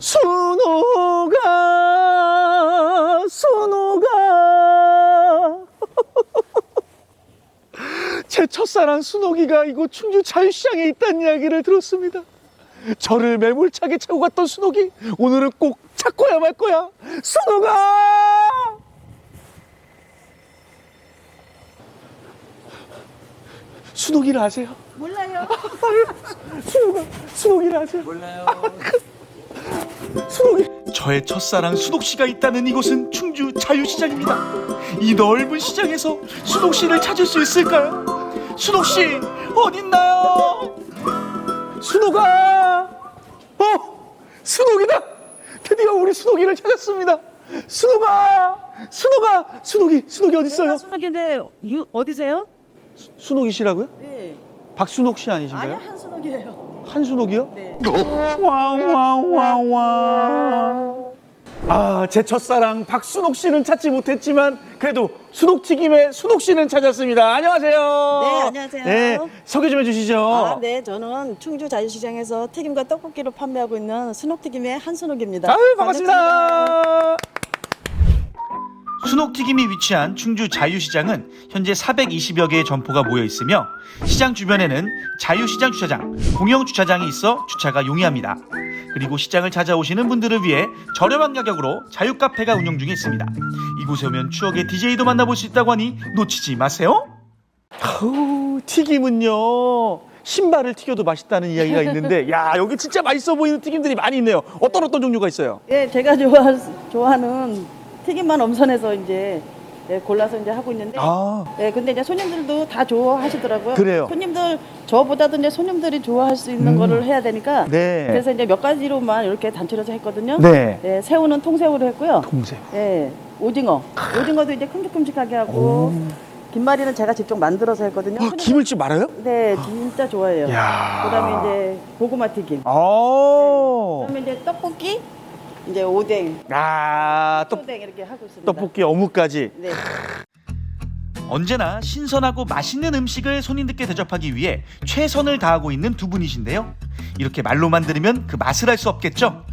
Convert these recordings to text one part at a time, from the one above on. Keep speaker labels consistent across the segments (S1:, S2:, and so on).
S1: 순호가 순호가 제 첫사랑 순호기가 이곳 충주 자유시장에 있다는 이야기를 들었습니다. 저를 매몰차게 차고 갔던 순호기 오늘은 꼭 찾고야 말 거야. 순호가 순호기를 아세요?
S2: 몰라요.
S1: 순호가 순호기를 아세요?
S3: 몰라요.
S1: 저의 첫사랑 순옥 씨가 있다는 이곳은 충주 자유시장입니다. 이 넓은 시장에서 순옥 씨를 찾을 수 있을까요? 순옥 씨 어딨나요? 순옥아, 어, 순옥이다. 드디어 우리 순옥이를 찾았습니다. 순옥아, 순옥아, 순옥이, 순옥이 어디 있어요?
S2: 순옥인데 유, 어디세요?
S1: 순옥이 씨라고요?
S2: 네.
S1: 박순옥 씨 아니신가요?
S2: 아니 한순옥이에요.
S1: 한순옥이요?
S2: 네.
S1: 와와와와. 아, 제 첫사랑 박순옥 씨는 찾지 못했지만 그래도 순옥 튀김의 순옥 씨는 찾았습니다. 안녕하세요.
S4: 네, 안녕하세요.
S1: 네, 소개 좀 해주시죠.
S4: 아, 네, 저는 충주 자유시장에서 튀김과 떡볶이를 판매하고 있는 순옥 튀김의 한순옥입니다.
S1: 아유, 반갑습니다.
S5: 순옥튀김이 위치한 충주 자유시장은 현재 420여 개의 점포가 모여 있으며 시장 주변에는 자유시장 주차장, 공영 주차장이 있어 주차가 용이합니다. 그리고 시장을 찾아오시는 분들을 위해 저렴한 가격으로 자유 카페가 운영 중에 있습니다. 이곳에 오면 추억의 DJ도 만나볼 수 있다고 하니 놓치지 마세요.
S1: 아우, 튀김은요. 신발을 튀겨도 맛있다는 이야기가 있는데, 야 여기 진짜 맛있어 보이는 튀김들이 많이 있네요. 어떤 어떤 종류가 있어요?
S4: 예, 제가 좋아, 좋아하는 튀김만 엄선해서 이제 예, 골라서 이제 하고 있는데.
S1: 아,
S4: 예, 근데 이제 손님들도 다 좋아하시더라고요.
S1: 그래요?
S4: 손님들 저보다도 이제 손님들이 좋아할 수 있는 거를 해야 되니까.
S1: 네.
S4: 그래서 이제 몇 가지로만 이렇게 단체로서 했거든요.
S1: 네.
S4: 예, 새우는 통새우로 했고요.
S1: 동생.
S4: 예, 오징어. 오징어도 이제 큼직큼직하게 하고. 김말이는 제가 직접 만들어서 했거든요.
S1: 아, 김을집 말아요?
S4: 네, 진짜 좋아해요.
S1: 야.
S4: 그다음에 이제 고구마 튀김.
S1: 아.
S4: 그다음에 이제 떡볶이, 이제 오뎅,
S1: 아, 떡,
S4: 오뎅 이렇게 하고 있습니다.
S1: 떡볶이 어묵까지.
S4: 네.
S5: 언제나 신선하고 맛있는 음식을 손님들께 대접하기 위해 최선을 다하고 있는 두 분이신데요. 이렇게 말로만 들으면 그 맛을 알 수 없겠죠?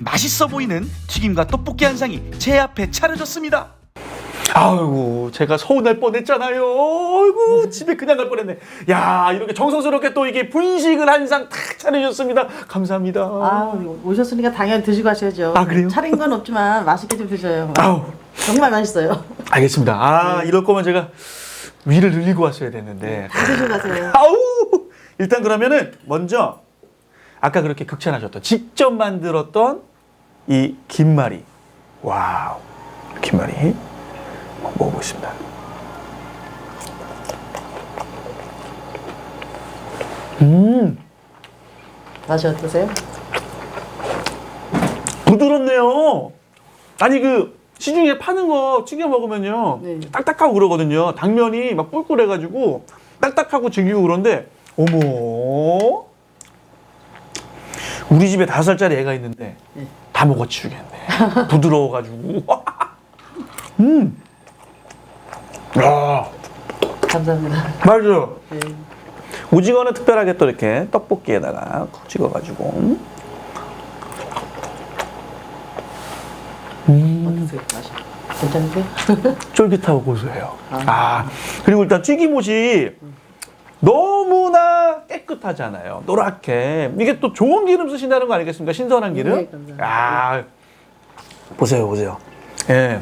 S5: 맛있어 보이는 튀김과 떡볶이 한 상이 제 앞에 차려졌습니다.
S1: 아이고, 제가 서운할 뻔했잖아요. 아이고, 집에 그냥 갈 뻔했네. 야, 이렇게 정성스럽게 또 이게 분식을 한 상 탁 차려주셨습니다. 감사합니다.
S4: 아, 오셨으니까 당연히 드시고 가셔야죠.
S1: 아, 그래요?
S4: 차린 건 없지만 맛있게 좀 드셔요.
S1: 아우,
S4: 정말 맛있어요.
S1: 알겠습니다. 아, 이럴 거면 제가 위를 늘리고 왔어야 됐는데.
S4: 다 드시고 가세요.
S1: 아우! 일단 그러면은 먼저 아까 그렇게 극찬하셨던 직접 만들었던 이 김말이. 와우. 김말이. 먹어보겠습니다. 음,
S4: 맛이 어떠세요?
S1: 부드럽네요. 아니 그 시중에 파는 거 튀겨 먹으면요
S4: 네.
S1: 딱딱하고 그러거든요. 당면이 막 뿔뿔해가지고 딱딱하고 질기고 그런데 어머 우리 집에 다섯 살짜리 애가 있는데
S4: 네.
S1: 다 먹어치우겠네. 부드러워가지고 음, 아
S4: 감사합니다.
S1: 맞아요.
S4: 네.
S1: 오징어는 특별하게 또 이렇게 떡볶이에다가 콕 찍어가지고
S4: 어떠세요? 맛이? 괜찮으세요?
S1: 쫄깃하고 고소해요. 아, 그리고 일단 튀김옷이 너무나 깨끗하잖아요. 노랗게. 이게 또 좋은 기름 쓰신다는 거 아니겠습니까? 신선한 기름?
S4: 네, 감사합니다.
S1: 아, 보세요, 보세요. 예.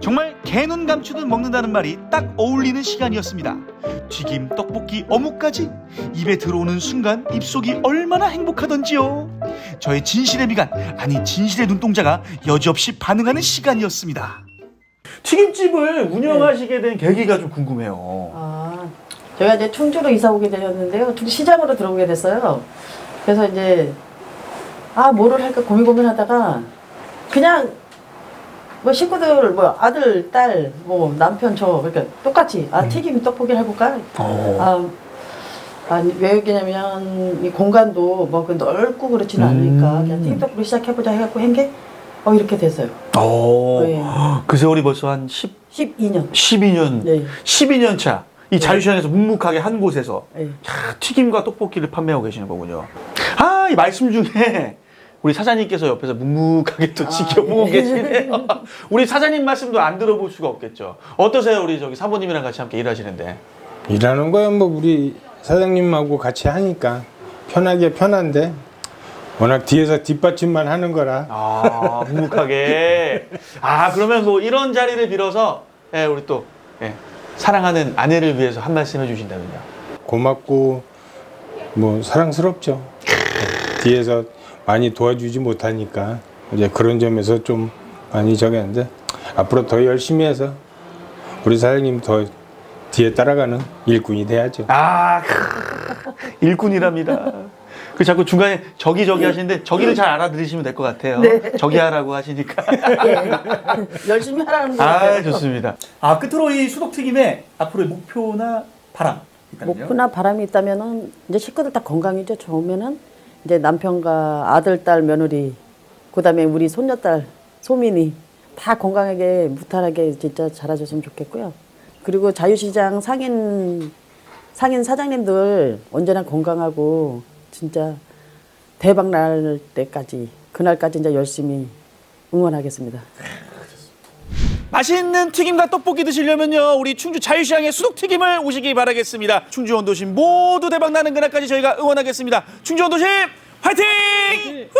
S5: 정말 개눈 감추듯 먹는다는 말이 딱 어울리는 시간이었습니다. 튀김, 떡볶이, 어묵까지 입에 들어오는 순간 입속이 얼마나 행복하던지요. 저의 진실의 미간, 아니 진실의 눈동자가 여지없이 반응하는 시간이었습니다.
S1: 튀김집을 운영하시게 된 계기가 좀 궁금해요.
S4: 아, 저희가 이제 충주로 이사 오게 되었는데요. 충주 시장으로 들어오게 됐어요. 그래서 이제 아 뭐를 할까 고민 고민하다가 그냥 뭐 식구들 뭐 아들 딸 뭐 남편 저 그러니까 똑같이 아 튀김 떡볶이를 해볼까?
S1: 어.
S4: 아, 아, 왜 그러냐면 이 공간도 뭐 그 넓고 그렇지는 않으니까 그냥 튀김 떡볶이 시작해보자 해갖고 한게 어 이렇게 됐어요.
S1: 오,
S4: 네.
S1: 그 세월이 벌써 한 10,
S4: 12년.
S1: 12년,
S4: 네.
S1: 12년 차. 이 자유시장에서 묵묵하게 한 곳에서
S4: 네.
S1: 자, 튀김과 떡볶이를 판매하고 계시는 거군요. 아, 이 말씀 중에 우리 사장님께서 옆에서 묵묵하게 또 지켜보고
S4: 네.
S1: 계시네요. 우리 사장님 말씀도 안 들어볼 수가 없겠죠. 어떠세요, 우리 저기 사모님이랑 같이 함께 일하시는데?
S3: 일하는 거야 뭐 우리 사장님하고 같이 하니까 편하게 편한데 워낙 뒤에서 뒷받침만 하는 거라
S1: 아, 묵묵하게. 아, 그러면 뭐 이런 자리를 빌어서 예, 우리 또 예, 사랑하는 아내를 위해서 한 말씀 해주신다면요.
S3: 고맙고 뭐 사랑스럽죠. 뒤에서 많이 도와주지 못하니까 이제 그런 점에서 좀 많이 저기는데 앞으로 더 열심히 해서 우리 사장님 더 뒤에 따라가는 일꾼이 돼야죠.
S1: 아, 크, 일꾼이랍니다. 그 자꾸 중간에 저기 저기 하시는데 저기를 잘 알아들으시면 될 것 같아요. 저기 하라고 하시니까.
S4: 열심히 하라는 거
S1: 아,
S4: 같아요.
S1: 좋습니다.
S5: 아 끝으로 이 수독튀김의 앞으로의 목표나 바람 있다면요?
S4: 목표나 바람이 있다면은 이제 식구들 다 건강이죠. 좋으면은 이제 남편과 아들, 딸, 며느리, 그다음에 우리 손녀딸 소민이 다 건강하게 무탈하게 진짜 자라줬으면 좋겠고요. 그리고 자유시장 상인 상인 사장님들 언제나 건강하고 진짜 대박 날 때까지 그날까지 이제 열심히 응원하겠습니다.
S5: 맛있는 튀김과 떡볶이 드시려면요 우리 충주 자유시장의 수독튀김을 오시기 바라겠습니다 충주 원도심 모두 대박 나는 그날까지 저희가 응원하겠습니다 충주 원도심 화이팅! 후!